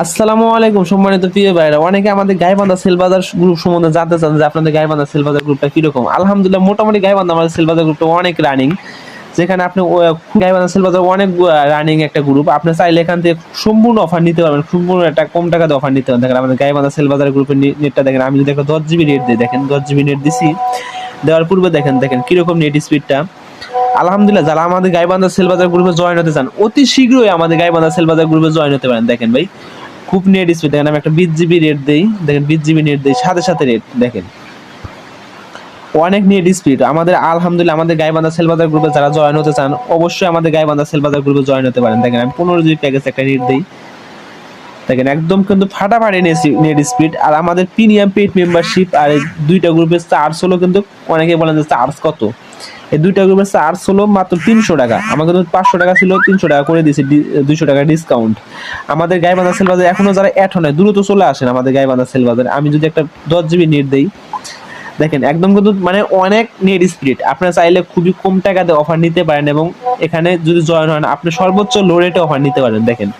আসসালামু আলাইকুম সম্মানিত প্রিয় ভাইরা। অনেকে আমাদের গাইবান্ধা সেলবাজার গ্রুপ সম্বন্ধে জানতে চান যে আপনাদের গাইবান্ধা সেলবাজার গ্রুপটা কীরকম। আলহামদুলিল্লাহ, মোটামুটি গাইবান্ধা আমাদের সেলবাজার গ্রুপটা অনেক রানিং যেখানে আপনি গাইবান্ধা সেলবাজার অনেক রানিং একটা গ্রুপ আপনি চাইলে এখান থেকে সম্পূর্ণ অফার নিতে পারবেন। সম্পূর্ণ একটা কম টাকাতে অফার নিতে পারবেন। দেখেন আমাদের গাইবান্ধা সেলবাজার গ্রুপের নেটটা দেখেন। আমি যদি একটা দশ জিবি নেট দিই, দেখেন দশ জিবি নেট দিছি। দেওয়ার পূর্বে দেখেন দেখেন কীরকম নেট স্পিডটা আলহামদুলিল্লাহ, যারা আমাদের গাইবান্ধা সেলবাজার গ্রুপে জয়েন হতে চান, অতি শীঘ্রই আমাদের গাইবান্ধা সেলবাজার গ্রুপে জয়েন হতে পারেন। দেখেন ভাই খুব নেট স্পিড দেখেন আমি একটা বিশ জিবি রেট দিই, দেখেন বিশ জিবি নেট দেই, সাথে সাথে রেট দেখেন। অনেক নেট স্পিড আমাদের আলহামদুলিল্লাহ আমাদের গাইবান্ধা সেলবাজার গ্রুপে যারা জয়েন হতে চান, অবশ্যই আমাদের গাইবান্ধা সেলবাজার গ্রুপে জয়েন হতে পারেন। দেখেন, আমি পনেরো জিবি প্যাকেজ একটা নেট দিই। দেখেন, একদম কিন্তু ফাটাফাটি নেট স্পিড আর আমাদের প্রিমিয়াম পেড মেম্বারশিপ আর দুইটা গ্রুপের চার্জ হলো কিন্তু অনেকে বলেন যে চার্জ কত। এই দুইটা গ্রুপের চার্জ হলো মাত্র তিনশো টাকা। কিন্তু পাঁচশো টাকা ছিল, তিনশো টাকা করে দিয়েছি দুইশো টাকা ডিসকাউন্ট আমাদের গাইবান্ধা সেল বাজার এখনও যারা অ্যাড হয় দ্রুত চলে আসেন আমাদের গাইবান্ধা সেল বাজারে আমি যদি একটা দশ জিবি নেট দিই, দেখেন একদম কিন্তু মানে অনেক নেট স্পিড আপনারা চাইলে খুবই কম টাকাতে অফার নিতে পারেন এবং এখানে যদি জয়েন হন, আপনি সর্বোচ্চ লো রেটে অফার নিতে পারেন, দেখেন।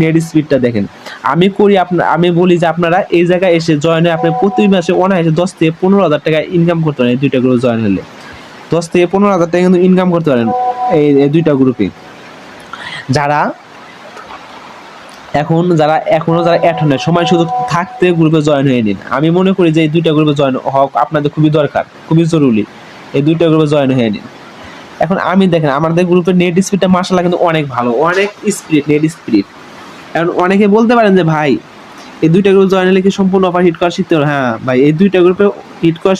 নেট স্পিডটা দেখেন। আমি করি আপনার আমি বলি যে আপনারা এই জায়গায় এসে জয়েন হয়ে আপনি প্রতি মাসে অনায়াসে দশ থেকে পনেরো হাজার টাকা ইনকাম করতে পারেন দুইটা গ্রুপ জয়েন হলে। দশ থেকে পনেরো হাজার টাকা কিন্তু ইনকাম করতে পারেন এই দুইটা গ্রুপে যারা এখন, যারা এখনও যারা অ্যাড হয় সময় শুধু থাকতে গ্রুপে জয়েন হয়ে নিন। আমি মনে করি যে এই দুইটা গ্রুপে জয়েন হওয়া আপনাদের খুবই দরকার, খুবই জরুরি। এই দুইটা গ্রুপে জয়েন হয়ে নিন। এখন আমি দেখেন, আমাদের গ্রুপের নেট স্পিডটা মার্শাল্লাহ কিন্তু অনেক ভালো, অনেক স্পিড নেট স্পিড এখন অনেকে বলতে পারেন যে, ভাই এই দুইটা গ্রুপ জয়েন হলে কি সম্পূর্ণ অফার হিট করা শিখতে হবে হ্যাঁ ভাই, এই দুইটা গ্রুপে হিট করা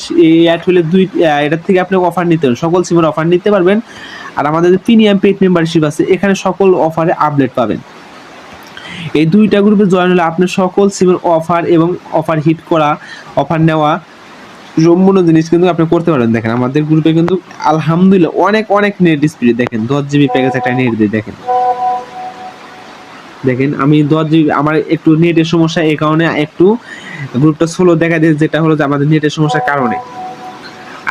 অ্যাড হলে দুই এটার থেকে আপনি অফার নিতে পারেন সকল সিমের অফার নিতে পারবেন। আর আমাদের যে প্রিমিয়াম পেড মেম্বারশিপ আছে, এখানে সকল অফারে আপডেট পাবেন। এই দুইটা গ্রুপে জয়েন হলে আপনি সকল সিমের অফার এবং অফার হিট করা অফার নেওয়া সম্পূর্ণ জিনিস কিন্তু আপনি করতে পারেন দেখেন, আমাদের গ্রুপে কিন্তু আলহামদুলিল্লাহ অনেক অনেক নেট স্পিড দেখেন। দশ জিবি প্যাকেজ একটা নেট দিয়ে দেখেন। দেখেন, আমি দশ জিবি আমার একটু নেটের সমস্যা এই কারণে একটু গ্রুপটা স্লো দেখা দিয়েছে যেটা হলো যে আমাদের নেটের সমস্যার কারণে।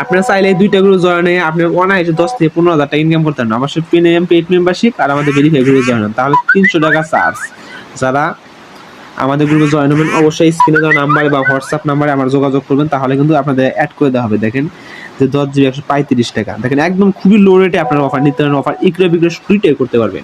আপনারা চাইলে দুইটা গ্রুপ জয়েন হয়ে আপনি অনায়াসে দশ থেকে পনেরো হাজার টাকা ইনকাম করতে পারেন। আমার সাথে প্রিমিয়াম পেড মেম্বারশিপ আর আমাদের ভেরিফাই গ্রুপে জয়েন হন। তাহলে তিনশো টাকা চার্জ যারা আমাদের গ্রুপে জয়েন হবেন, অবশ্যই স্ক্রিনে দেওয়া নাম্বারে বা হোয়াটসঅ্যাপ নাম্বারে আমার যোগাযোগ করবেন। তাহলে কিন্তু আপনাদের অ্যাড করে দেওয়া হবে। দেখেন যে দশ জিবি একশো পঁয়ত্রিশ টাকা। দেখেন, একদম খুবই লো রেটে আপনারা অফার নিতে পারেন। অফার ইকরে বিক্রে দুইটাই করতে পারবেন।